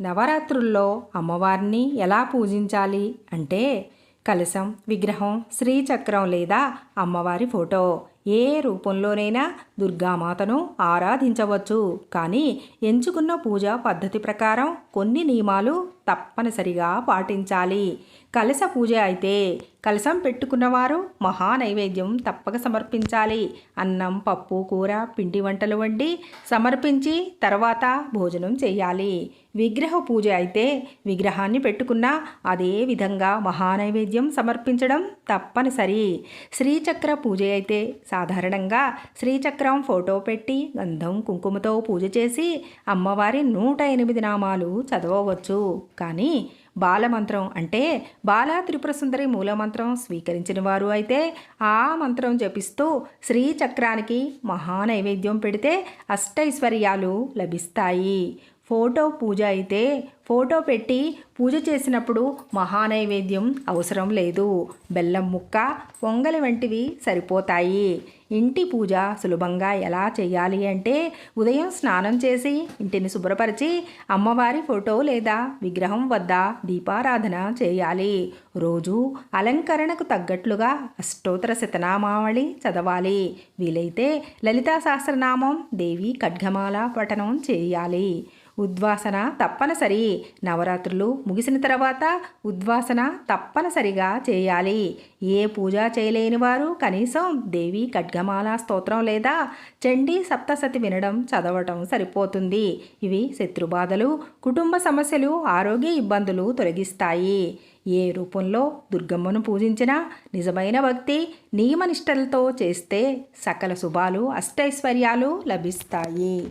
నవరాత్రుల్లో అమ్మవారిని ఎలా పూజించాలి అంటే కలశం విగ్రహం శ్రీచక్రం లేదా అమ్మవారి ఫోటో. ఏ రూపంలోనైనా దుర్గామాతను ఆరాధించవచ్చు. కానీ ఎంచుకున్న పూజా పద్ధతి ప్రకారం కొన్ని నియమాలు తప్పనిసరిగా పాటించాలి. కలశ పూజ అయితే కలశం పెట్టుకున్నవారు మహా నైవేద్యం తప్పక సమర్పించాలి. అన్నం పప్పు కూర పిండి వంటలు వండి సమర్పించి తర్వాత భోజనం చేయాలి. విగ్రహ పూజ అయితే విగ్రహాన్ని పెట్టుకున్న అదే విధంగా మహానైవేద్యం సమర్పించడం తప్పనిసరి. శ్రీచక్ర పూజ అయితే సాధారణంగా శ్రీచక్రం ఫోటో పెట్టి గంధం కుంకుమతో పూజ చేసి అమ్మవారి నూట ఎనిమిది నామాలు చదవవచ్చు. కానీ బాలమంత్రం అంటే బాలా త్రిపుర సుందరి మూలమంత్రం స్వీకరించిన వారు అయితే ఆ మంత్రం జపిస్తూ శ్రీచక్రానికి మహానైవేద్యం పెడితే అష్టైశ్వర్యాలు లభిస్తాయి. ఫోటో పూజ అయితే ఫోటో పెట్టి పూజ చేసినప్పుడు మహానైవేద్యం అవసరం లేదు. బెల్లం ముక్క పొంగలి వంటివి సరిపోతాయి. ఇంటి పూజ సులభంగా ఎలా చేయాలి అంటే ఉదయం స్నానం చేసి ఇంటిని శుభ్రపరిచి అమ్మవారి ఫోటో లేదా విగ్రహం వద్ద దీపారాధన చేయాలి. రోజు అలంకరణకు తగ్గట్లుగా అష్టోత్తర శతనామావళి చదవాలి. వీలైతే లలితా సహస్రనామం దేవి ఖడ్గమాల పఠనం చేయాలి. ఉద్వాసన తప్పనిసరి. నవరాత్రులు ముగిసిన తర్వాత ఉద్వాసన తప్పనిసరిగా చేయాలి. ఏ పూజ చేయలేని వారు కనీసం దేవి ఖడ్గమాల స్తోత్రం లేదా చండీ సప్తసతి వినడం చదవటం సరిపోతుంది. ఇవి శత్రుబాధలు కుటుంబ సమస్యలు ఆరోగ్య ఇబ్బందులు తొలగిస్తాయి. ఏ రూపంలో దుర్గమ్మను పూజించినా నిజమైన భక్తి నియమనిష్టలతో చేస్తే సకల శుభాలు అష్టైశ్వర్యాలు లభిస్తాయి.